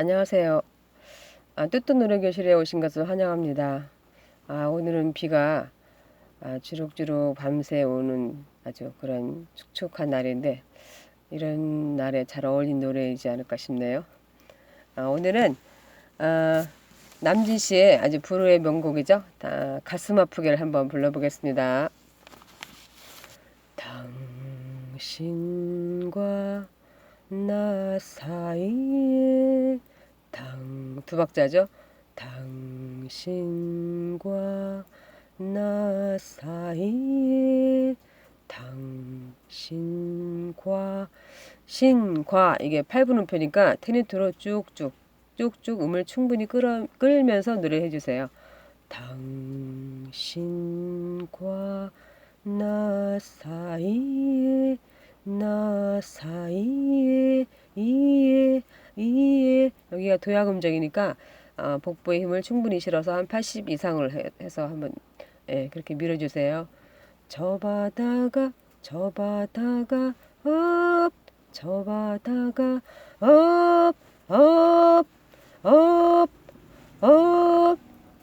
안녕하세요. 아, 뜻뜻 노래 교실에 오신 것을 환영합니다. 아, 오늘은 비가 아, 주룩주룩 밤새 오는 아주 그런 축축한 날인데 이런 날에 잘 어울린 노래이지 않을까 싶네요. 아, 오늘은 아, 남진 씨의 아주 불후의 명곡이죠. 아, 가슴 아프게를 한번 불러보겠습니다. 당신과 나 사이에 당 두 박자죠. 당신과 나 사이에 당신과 신과 이게 8분음표니까 테니트로 쭉쭉 쭉쭉 음을 충분히 끌어, 끌면서 노래해 주세요. 당신과 나 사이에 나 사이에 이에 이에 여기가 도약 음정이니까 어, 복부의 힘을 충분히 실어서 한 80 이상을 해, 해서 한번 예, 그렇게 밀어주세요. 저 바다가 저 바다가 업, 저 바다가 업, 업, 업, 업,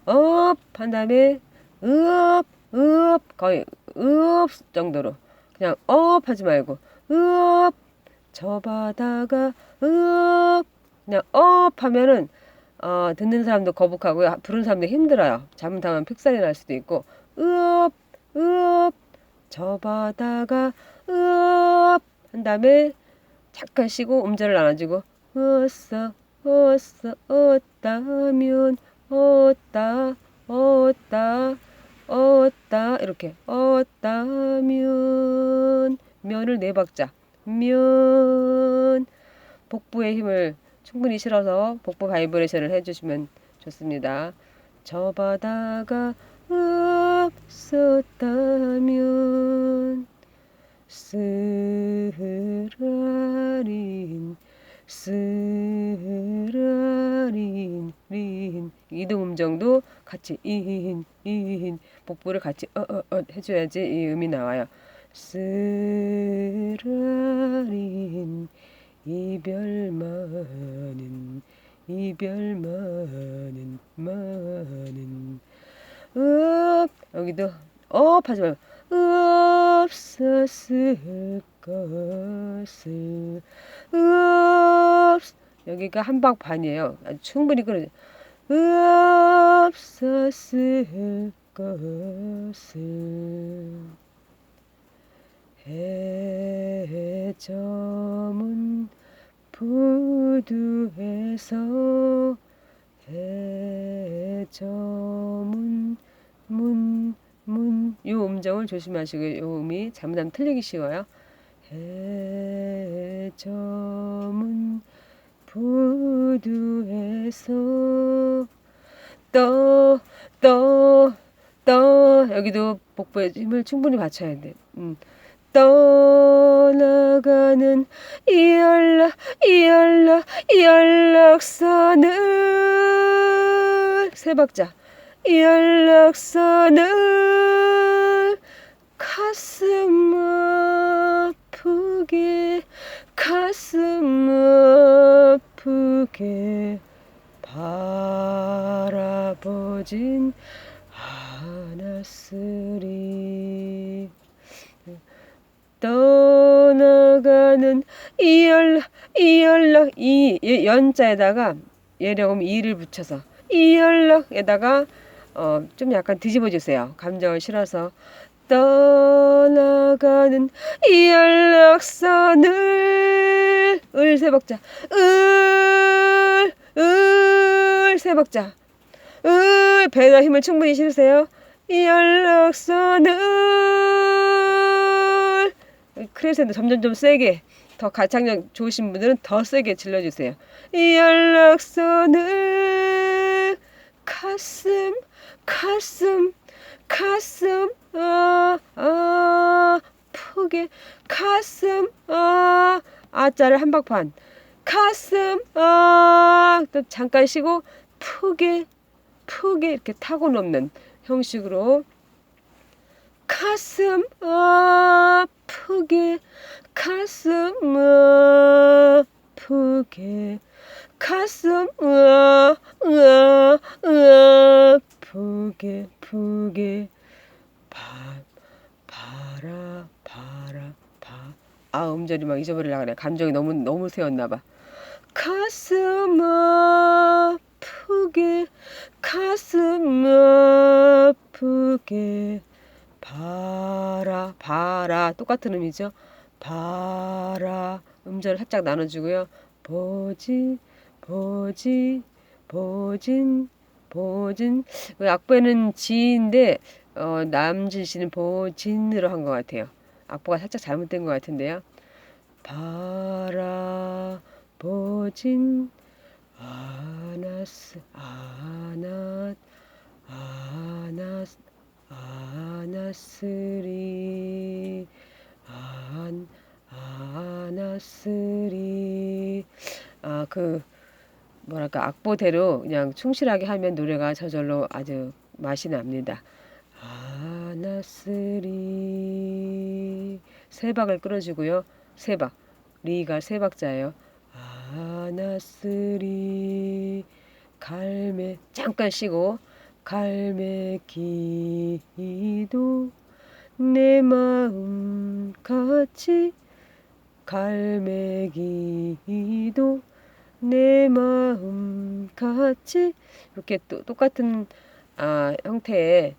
업, 한 다음에 업, 업, 거의 업 정도로. 그냥 업! 하지 말고 업, 저 바다가 업, 그냥 업 하면은 어, 듣는 사람도 거북하고요. 부르는 사람도 힘들어요. 잘못하면 픽살이 날 수도 있고 으업 으업 저 바다가 으업 한 다음에 잠깐 쉬고 음절을 나눠주고 어서 어서 어따면 어따 어따 어따 이렇게 어따면 면을 네 박자 면 복부의 힘을 충분히 실어서 복부 바이브레이션을 해주시면 좋습니다. 저 바다가 없었다면 쓰라린 쓰라린 린 이동음정도 같이 인인 복부를 같이 어어어 해줘야지 이 음이 나와요. 쓰라린 이별 많은 이별 많은 많은 업 여기도. 업 하지 말고. 없었을 것을. 없 여기가 한박 반이에요. 아주 충분히 끌어 없었을 것을. 해 저문 부두에서 해저문 문 문 요 음정을 조심하시고 요 음이 잘못하면 틀리기 쉬워요. 해저문 부두에서 떠 떠 떠 여기도 복부에 힘을 충분히 받쳐야 돼. 음. 떠나가는 연락 연락 연락선을. 세 박자. 연락선을 가슴 아프게 가슴 아프게 바라보진 않았으리 떠나가는 이 연락 이 연자에다가 예령음 이를 붙여서 이 연락에다가 어, 좀 약간 뒤집어 주세요. 감정을 실어서 떠나가는 이 연락선을 을 세 박자 을을 세 박자 을 배에다 힘을 충분히 실으세요. 이 연락선을 크레센도 점점 좀 세게 더 가창력 좋으신 분들은 더 세게 질러주세요. 이 연락선을 가슴 가슴 가슴 아, 아 아프게 가슴 아 아자를 한 박 반 가슴 아또 잠깐 쉬고 푸게 푸게 이렇게 타고 넘는 형식으로 가슴 아프게 가슴 아프게 가슴 으아 으아 으아 푸게. 바 바라 바라 바 아 음절이 막 잊어버리려고 그래. 감정이 너무 너무 세웠나 봐. 가슴 아프게 가슴 아프게 바라 바라. 똑같은 음이죠? 바라. 음절을 살짝 나눠주고요. 보지 보지 보진 보진. 그 악보에는 지인데 어, 남진 씨는 보진으로 한 것 같아요. 악보가 살짝 잘못된 것 같은데요. 바라 보진. 않았 않았 않았 않았으리 안 않았으리 아 그 뭐랄까 악보대로 그냥 충실하게 하면 노래가 저절로 아주 맛이 납니다. 않았으리 세 박을 끌어주고요. 세 박. 리가 세 박자예요. 않았으리 갈매 잠깐 쉬고 갈매기도 내 마음 같이 갈매기도 내 마음 같이 이렇게 또 똑같은 아, 형태의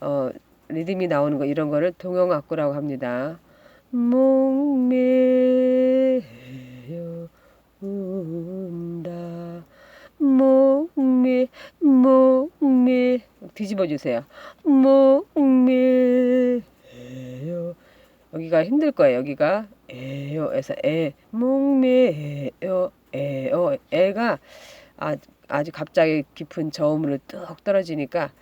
어, 리듬이 나오는 거 이런 거를 동영악구라고 합니다. 목매여 운다 목매 목매 뒤 집어 주세요. 목매요. 여기가 힘들 거예요. 여기가 에요에서 에. 목매요. 에요. 에가 아, 아주 갑자기 깊은 저음으로 뚝 떨어지니까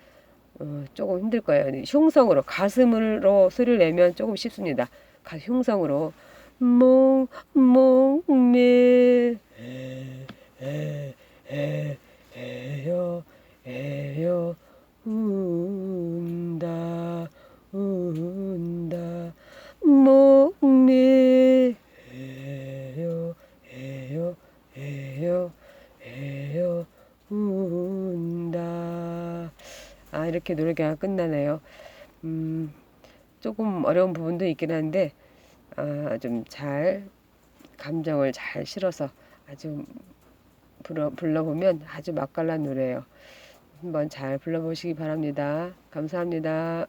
어, 조금 힘들 거예요. 흉성으로 가슴으로 소리를 내면 조금 쉽습니다. 가, 흉성으로. 몽 몽 매 에 에 에요. 에요 운다 운다 목매 에요 에요 에요 에요 운다 아 이렇게 노래가 끝나네요. 음 조금 어려운 부분도 있긴 한데 아, 좀 잘 감정을 잘 실어서 아주 불러, 불러보면 아주 맛깔난 노래예요. 한번 잘 불러보시기 바랍니다. 감사합니다.